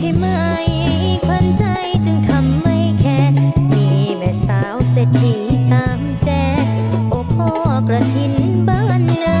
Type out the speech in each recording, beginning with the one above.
ใช่ไหมขวัญใจจึงทำไม่แค่มีแม่สาวเศรษฐีตามแจกโอพ่อกระถินบ้านนา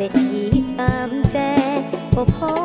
เสกตามแจโอพอ